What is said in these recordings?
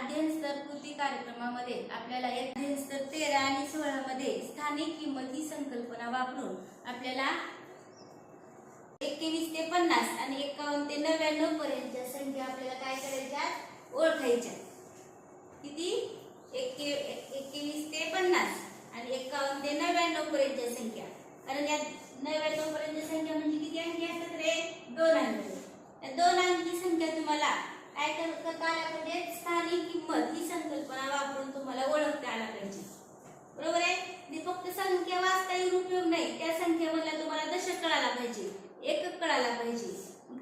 अध्ययन स्तर कृती कार्यक्रमामध्ये आपल्याला या अध्ययन स्तर तेरा आणि सोळा मध्ये स्थानिक किंमत ही संकल्पना वापरून आपल्याला एकवीस ते पन्नास आणि एकावन्न ते नव्याण्णव पर्यंतच्या संख्या आपल्याला काय करायच्या? ओळखायच्या. किती? एकवीस ते पन्नास आणि एकावन्न ते नव्याण्णव पर्यंतच्या संख्या. कारण या नव्याण्णव पर्यंतच्या संख्या म्हणजे किती? अंकी असतात रे दोन अंकी त्या दोन अंकी संख्या तुम्हाला काय कर करता आल्या पाहिजे पद ही संकल्पना वापरून तुम्हाला ओळखता आला पाहिजे. बरोबर आहे? ती फक्त संख्या वाचता येऊन उपयोग नाही. त्या संख्येमधला तुम्हाला दशक कळायला पाहिजे. एकक कळायला पाहिजे.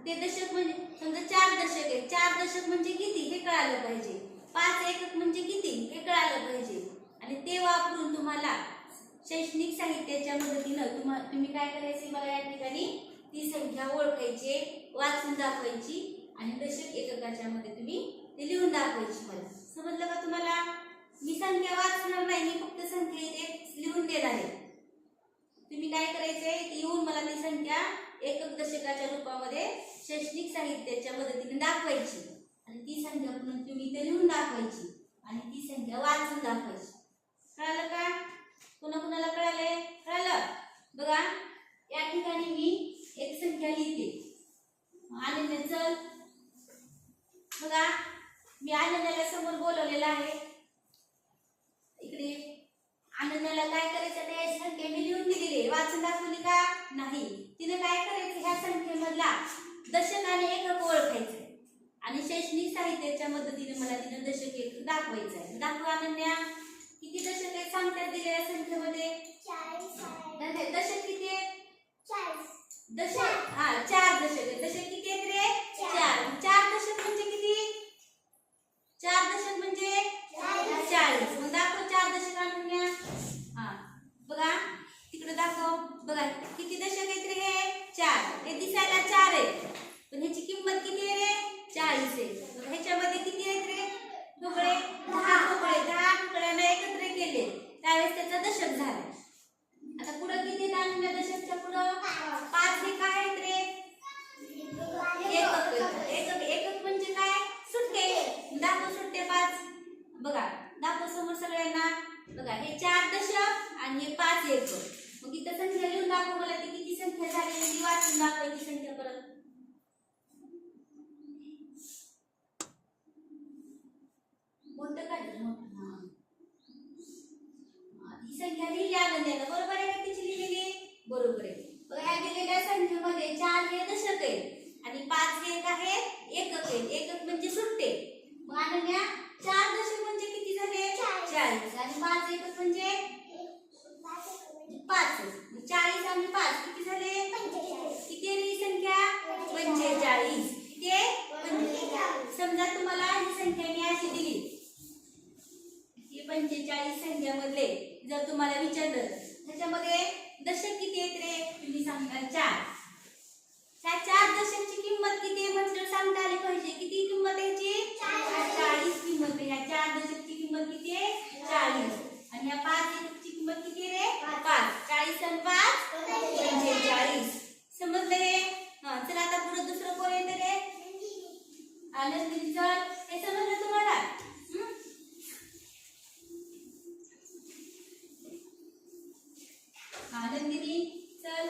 ते दशक म्हणजे समजा चार दशक आहे. चार दशक म्हणजे किती? हे कळालं पाहिजे. पाच एकक म्हणजे किती? हे कळालं पाहिजे. आणि ते वापरून तुम्हाला शैक्षणिक साहित्याच्या मदतीनं तुम्हा तुम्ही काय करायचे मला या ठिकाणी? ती संख्या ओळखायची वाचून दाखवायची आणि दशक एककाच्या मध्ये तुम्ही ते लिहून दाखवायची मला. समजलं का तुम्हाला? मी संख्या वाचणार नाही मी फक्त संख्या इथे लिहून देणार आहे. तुम्ही काय करायचंय? येऊन मला ती संख्या एकक दशकाच्या रूपामध्ये शैक्षणिक साहित्याच्या मदतीने दाखवायची. आणि ती संख्या म्हणून तुम्ही इथे लिहून दाखवायची. आणि ती संख्या वाचून दाखवायची कळालं का पुन्हा कुणाला कळालंय कळालं बघा या ठिकाणी मी एक संख्या लिहिते अनन्या चल बघा मी अनन्याला समोर बोलवलेलं आहे इकडे अनन्याला काय करायचं त्या संख्या मी लिहून दिलेली आहे. वाचून दाखवली का नाही तिने काय करायचं ह्या संख्येमधला दशक आणि एकक ओळखायचंय आणि शैक्षणिक साहित्याच्या मदतीने मला तिने दशक एक दाखवायचं आहे दाखवा अनन्या. किती दशक आहेत सांगतात दिलेल्या संख्येमध्ये. दशक किती आहे? दशक? हा चार दशक आहे. दशक किती आहेत रे? चार. चार. दशक म्हणजे किती? चार दशक म्हणजे चाळीस. मग दाखव चार दशक अनन्या. हा बघा. तिकडे दाखव. बघा किती दशक आहेत रे हे? चार. हे दिसायला चार आहे पण ह्याची किंमत किती आहे रे चाळीस आहे मग ह्याच्यामध्ये किती आहेत रे तुकडे दहा तुकडे दहा तुकड्यांना एकत्र केले त्यावेळेस त्याचा दशक झाला आता पुढं किती आहेत अनन्या दशकच्या पुढं पाच हे काय आहेत रे एकक एकक एकक म्हणजे काय सुट्टे दाखव सुट्टे पाच बघा दाखव समोर सगळ्यांना बघा हे चार दशक आणि हे पाच एकक मग इथं संख्या लिहून दाखव मला ती किती संख्या झाली ती दाखवायची संख्या परत. मोठं काढलं मोठं हा. ही संख्या लिहिली आनंदाला बरोबर आहे का तिची लिहिलेली? बरोबर आहे. बघा ह्या दिलेल्या संख्येमध्ये चार हे दशक आहेत आणि पाच हे एक आहे एकक आहे एकक म्हणजे सुट्टे. मग अनन्या चार दशक म्हणजे किती झाले? चाळीस. आणि पाच एकक म्हणजे पाच मग चाळीस आणि पाच किती झाले किती आहे ही संख्या पंचेचाळीस किती आहे पंचेचाळीस समजा तुम्हाला ही संख्या मी अशी दिली ही पंचेचाळीस संख्यामधले जर तुम्हाला विचारलं त्याच्यामध्ये दशक किती आहेत रे तुम्ही सांगता चार त्या चार दशकची किंमत किती आहे म्हटलं सांगता आली पाहिजे किती किंमत आहे याची चाळीस किंमत आहे ह्या चार दशकची किंमत किती आहे चाळीस आणि ह्या पाच एकची किंमत किती आहे रे? पाच. चाळीस आणि पाच? पंचेचाळीस. समजलं हे हा चला आता पुढे दुसरं कोण येतं रे? आनंदी चल. हे समजलं तुम्हाला? आनंदिनी चल.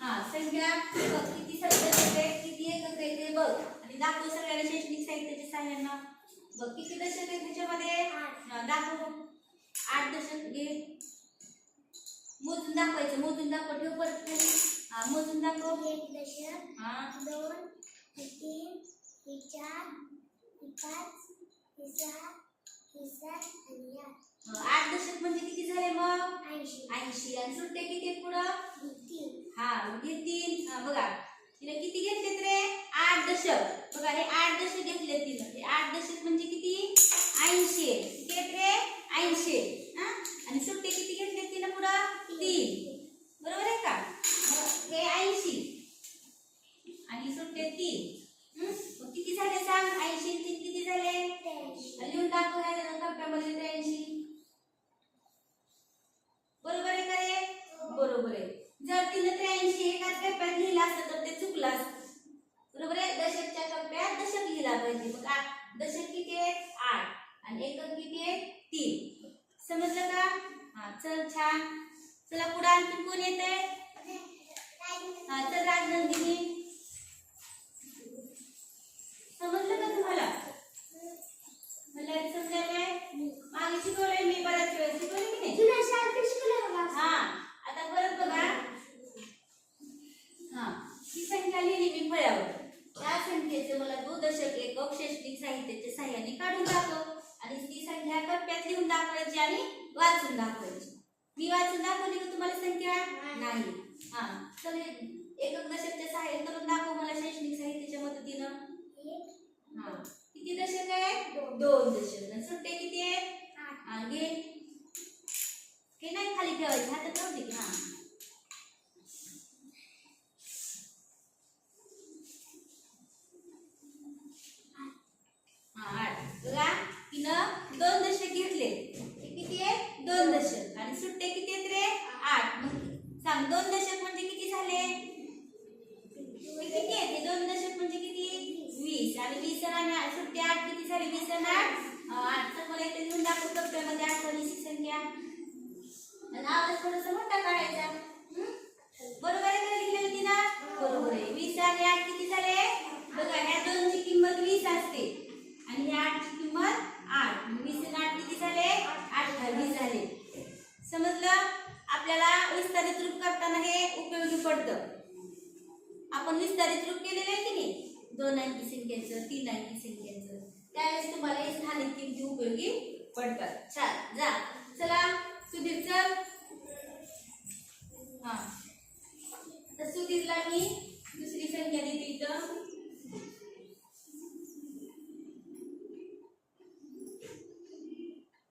हा संख्या बघ किती येते किती एकक येते बघ. आणि दाखव सगळ्याला शैक्षणिक साहित्याच्या सहाय्यानं. बघ किती दशक आहेत त्याच्यामध्ये? दाखव. आठ दशक घे मोजून दाखवायचं मोजून दाखव ठेव परत हा मोजून दाखव. एक दशक हा. दोन तीन हे चार हे पाच हे सहा हे सात आणि आठ. आठ दशक म्हणजे किती झाले मग? ऐंशी. ऐंशी. आणि सुट्टे किती पुढं? हे तीन. हा हे तीन. हा बघा. तिने किती घेतलेत रे? आठ दशक. बघा हे आठ दशक घेतले तिनं. हे आठ दशक म्हणजे किती ऐंशी आहे. किती आहेत रे ऐंशी आहे. हा आणि सुट्टे किती घेतले तिनं पुढं तीन बरोबर आहे का मग हे ऐंशी आणि सुट्टे तीन हं? मग किती झाले सांग ऐंशी आणि तीन किती झाले त्र्याऐंशी लिहून दाखव ह्या कप्प्यामध्ये त्र्याऐंशी बरोबर आहे का रे बरोबर आहे. जर तिने त्र्याऐंशी एकाच कप्प्यात लिहिलं असतं तर ते चुकलं असतं. बरोबर आहे? दशकच्या कप्प्यात दशक लिहिला पाहिजे. मग दशक किती आहेत आठ. आणि एकक किती आहेत तीन. समजलं का? हा चल छान. चला पुढे आणखी कोण येत आहे हा चल राजनंदिनी. समजलं का तुम्हाला? मला समजायलंय मागे शिकवलंय मी बऱ्याच वेळ. शिकवलं की नाही? हा. आता परत बघा. हा ही संख्या लिहिली मी फळ्यावर. त्या संख्येचे मला दो दशक एकक शैक्षणिक साहित्याच्या साह्याने काढून दाखव आणि ती संख्या कप्प्यात लिहून दाखवायची आणि वाचून दाखवायची. मी वाचून दाखवली का तुम्हाला संख्या? नाही. हा चल एकक दशकच्या सहाय्याने करून दाखव मला शैक्षणिक साहित्याच्या मदतीनं. हा किती दशक आहे? दोन. दशक. सुट्टे किती आहेत? आठ. हा, घे हे नाही खाली ठेवायचे हातात राहू दे की, हा हा आठ बघा तिनं दोन दशक घेतले हे किती आहे दोन दशक आणि सुट्टे किती आहेत रे आठ मग सांग दोन दशक म्हणजे किती झाले हे किती आहेत हे दोन दशक म्हणजे किती वीस आणि वीस आणि आठ- सुट्टे आठ किती झाले वीस आणि आठ अं, आठ तर मला इथे लिहून दाखव कप्प्यामध्ये आठवणीची संख्या आणि आवाज थोडासा मोठा काढायचा हं? बरोबर आहे का लिहिलेलं तिनं बरोबर आहे वीस आणि आठ किती झाले बघा ह्या दोनची किंमत वीस असते आणि ह्या आठची किंमत आठ मग वीस आणि आठ किती झाले अठ्ठावीस झाले समजलं आपल्याला विस्तारित रूप करताना हे उपयोगी पडतं. आपण विस्तारित रूप केलेलं आहे की नाही? दोन अंकी संख्येचं तीन अंकी संख्येचं. त्यावेळेस तुम्हाला हे स्थानिक किमती उपयोगी पडतात. छान. जा. चला सुधीर चल हा. तर सुधीरला मी दुसरी संख्या देते इथं.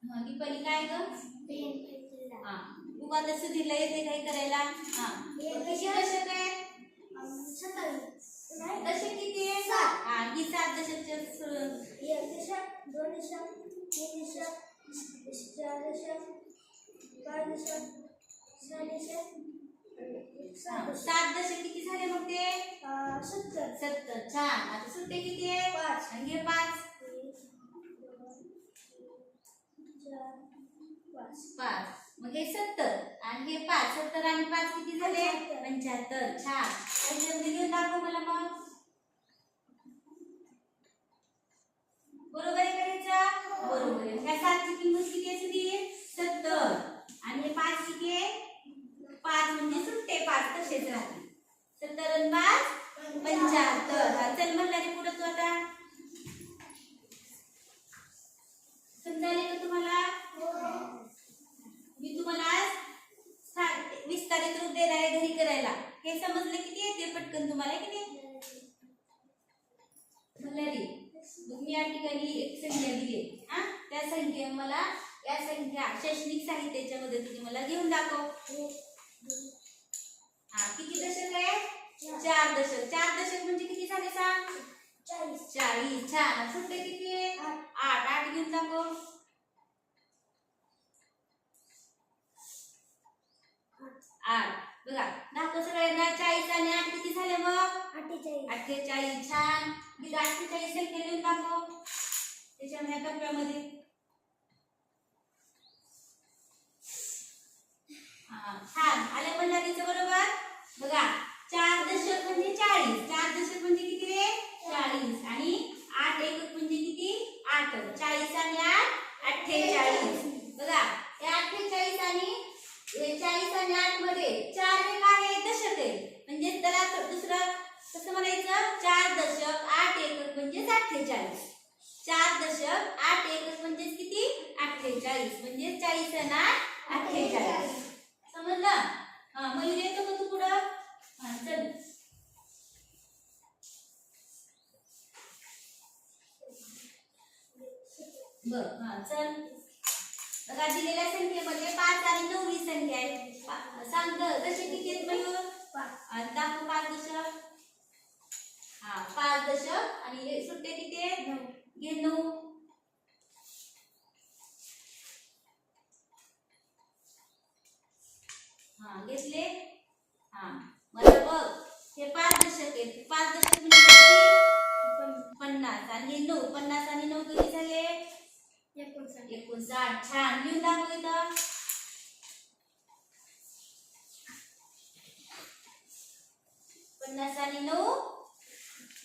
हा पहिली काय ग? तू आता सुधीरला येते काय करायला हा कशी दशक आहे. दशक किती आहे सात. हा ही सात दशकच्या सु- एक दशक, दोन दशक, तीन दशक, चार दशक, पाच दशक, सहा दशक, सात दशक. किती झाले मग ते सत्तर. सत्तर छान आता सुट्टे किती आहे पाच. आणि हे पाच पाच. मग हे सत्तर आणि हे पाच सत्तर आणि पाच किती झाले? पंच्याहत्तर. छान. घेऊन दाखव मला मग बरोबर आहे का ह्याचं? बरोबर आहे ह्या सातची किंमत किती आहे सुधीर? सत्तर आणि हे पाच किती आहे पाच म्हणजे सुट्टे पाच तसेच राहते सत्तर आणि पाच पंच्याहत्तर हा, चल म्हणला रे पुढे तू आता समजायले का तुम्हाला मी तुम्हाला आज सा- विस्तारित रूप देणार आहे घरी करायला हे समजलं किती येते पटकन तुम्हाला की नाही मल्हारी मग मी या ठिकाणी एक संख्या दिली हा त्या संख्ये मला या संख्या शैक्षणिक साहित्याच्या मदतीने मला घेऊन दाखव. हा किती दशक आहे? चार दशक. चार दशक म्हणजे किती झाले सांग? चाळीस. छान. सुट्टे किती आहे? आठ. आठ. घेऊन दाखव. आठ. बघा दाखव सगळ्यांना. चाळीस आणि आठ किती झाले मग? अठ्ठेचाळीस. छान. तिथं अठ्ठेचाळीस संख्या लिहून दाखव. त्याच्यामध्ये या हाफ आलं पण आलं बरोबर? बघा चार दशक म्हणजे चाळीस. चार दशक म्हणजे किती रे? चाळीस. आणि आठ एकक म्हणजे किती? आठ. चाळीस आणि आठ अठ्ठेचाळीस. बघा या अठ्ठेचाळीस आणि चाळीस आणि आठमध्ये चार हे काय आहे दशक आहे म्हणजे त्याला दुसरं कसं म्हणायचं? चार दशक आठ एकक म्हणजेच अठ्ठेचाळीस. चार दशक आठ एकक म्हणजे किती? अठ्ठेचाळीस. म्हणजे चाळीस आणि आठ अठ्ठेचाळीस. समजलं हा मयूर येतो का तू पुढं. हा चल. बर हा चल. बघा दिलेल्या संख्येमध्ये पाच आणि नऊ ही संख्या आहे सांग कसे किती आहेत मयूर दाखव पाच दशक. हा पाच दशक. आणि हे सुट्टे किती आहेत नऊ. घे नऊ हा घेतले हा मला बघ हे पाच दशक आहेत पाच दशक म्हणजे किती? पन्नास आणि हे नऊ नऊ पन्नास आणि नऊ किती झाले एकोणसाठ छान लिहून दाखव इथं पन्नास आणि नऊ?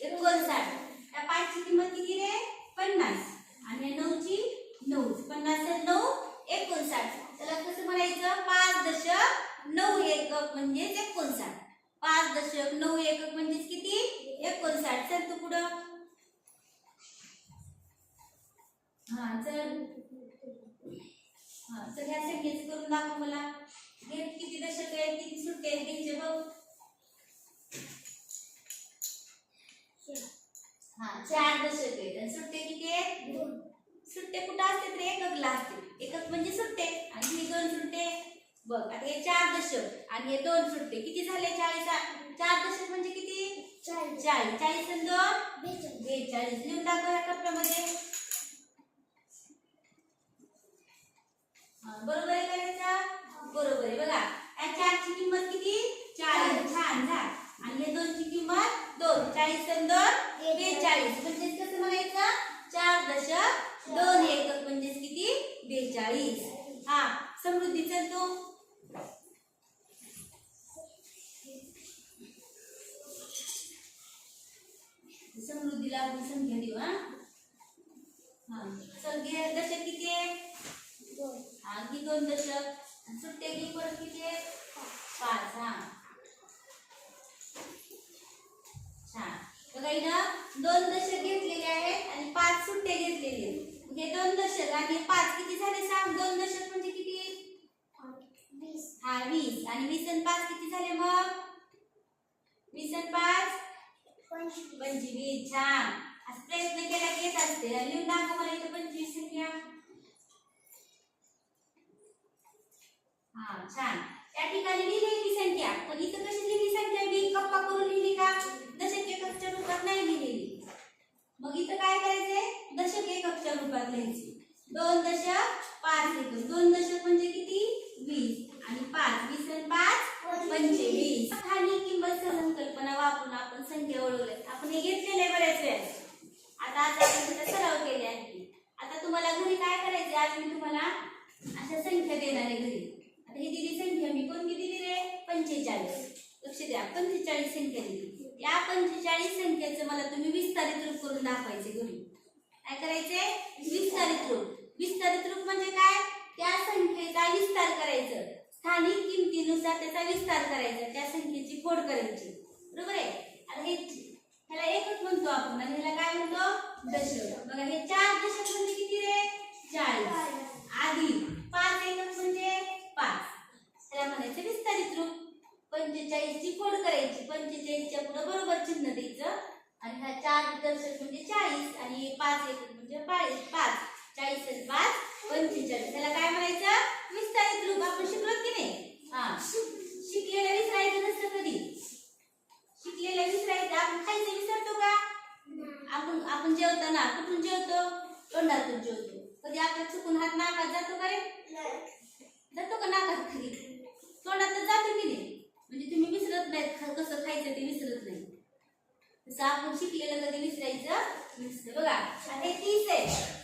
एकोणसाठ. त्या पाचची किंमत किती रे? पन्नास. आणि नऊची नऊ. पन्नास आणि नऊ एकोणसाठ. त्याला कसं म्हणायचं? पाच दशक नऊ एकक म्हणजेच एकोणसाठ. पाच दशक नऊ एकक म्हणजेच किती? एकोणसाठ. चल तू पुढं. हा चल. तर ह्या संख्येचं करून दाखव मला. हे किती दशक आहेत किती सुट्टे आहेत घ्यायचे बघ. हा चार दशक आहेत. आणि सुट्टे किती आहेत? दोन. सुट्टे कुठं असतात रे एककला असते एकक म्हणजे सुट्टे आणि हे दोन सुट्टे बघ आता हे चार दशक आणि हे दोन सुट्टे किती झाले? चाळीस. चार दशक म्हणजे किती? चाळीस. चाळीस. चाळीस आणि दोन? बेचाळीस. बेचाळीस. लिहून दाखव या कप्प्यामध्ये. बरोबर आहे करायचा बरोबर आहे. बघा या चारची किंमत किती? चाळीस छान झाड आणि या दोनची किंमत दोन. चाळीस दोन बेचाळीस. म्हणजेच कसं म्हणायचं? चार दशक दोन एकक म्हणजेच किती? बेचाळीस. हा समृद्धी चल तू. समृद्धीला आपण संख्या देऊ हा. हा घे. दशक किती आहे? घे दोन दशक. आणि सुट्टे घे परत किती आहे पाच हा. छान. बघा इथं दोन दशक घेतलेले आहेत आणि पाच सुट्टे घेतलेले हे दोन दशक आणि पाच किती झाले सांग? दोन दशक म्हणजे किती? हा वीस. आणि वीस आणि पाच किती झाले मग? वीस आणि पाच? पंचवीस. छान. आज प्रयत्न केला की येत असते. लिहून दाखव मला इथं पंचवीस संख्या. हा छान. त्या ठिकाणी लिहिली ती संख्या. पण इथं कशी लिहिली संख्या? मी कप्पा करून लिहिली का? दशक एककच्या रूपात नाही लिहिलेली. मग इथं काय करायचंय? दशक एककच्या रूपात लिहायची. दोन दशक पाच एकक दोन दशक म्हणजे किती? वीस. आणि पाच. वीस आणि पाच? पंचवीस. स्थानिक किंमत संकल्पना वापरून आपण संख्या ओळखल्या आपण हे घेतलेलं आहे बऱ्याच वेळेस आता आता आपण त्याचा सराव केले आहे आता तुम्हाला घरी काय करायचे आज मी तुम्हाला अशा संख्या देणार आहे घरी आता ही दिली संख्या मी कोणती दिली रे पंचेचाळीस लक्ष द्या पंचेचाळीस संख्या दिली या चाळीस संख्येचं मला तुम्ही विस्तारित रूप करून दाखवायचे घरी. काय करायचे? विस्तारित रूप. विस्तारित रूप म्हणजे काय? त्या संख्येचा विस्तार करायचं. स्थानिक किमतीनुसार त्याचा विस्तार करायचा त्या संख्येची फोड करायची. बरोबर आहे? आता हे ह्याला एकच म्हणतो आपण. आणि ह्याला काय म्हणतो? दशक. बघा हे चार दशक म्हणजे किती रे? चाळीस. आधी पाच एकक म्हणजे पाच. त्याला म्हणायचं विस्तारित रूप. पंचेचाळीस ची फोड करायची. पंचेचाळीसच्या पुढे बरोबर चिन्ह द्यायचं. आणि हा चार दशक म्हणजे चाळीस आणि पाच एकक म्हणजे पाळीस पाच. चाळीस आणि पाच पंचेचाळीस. त्याला काय म्हणायचं? विस्तारित रूप. आपण शिकलो की नाही? हा. Yes.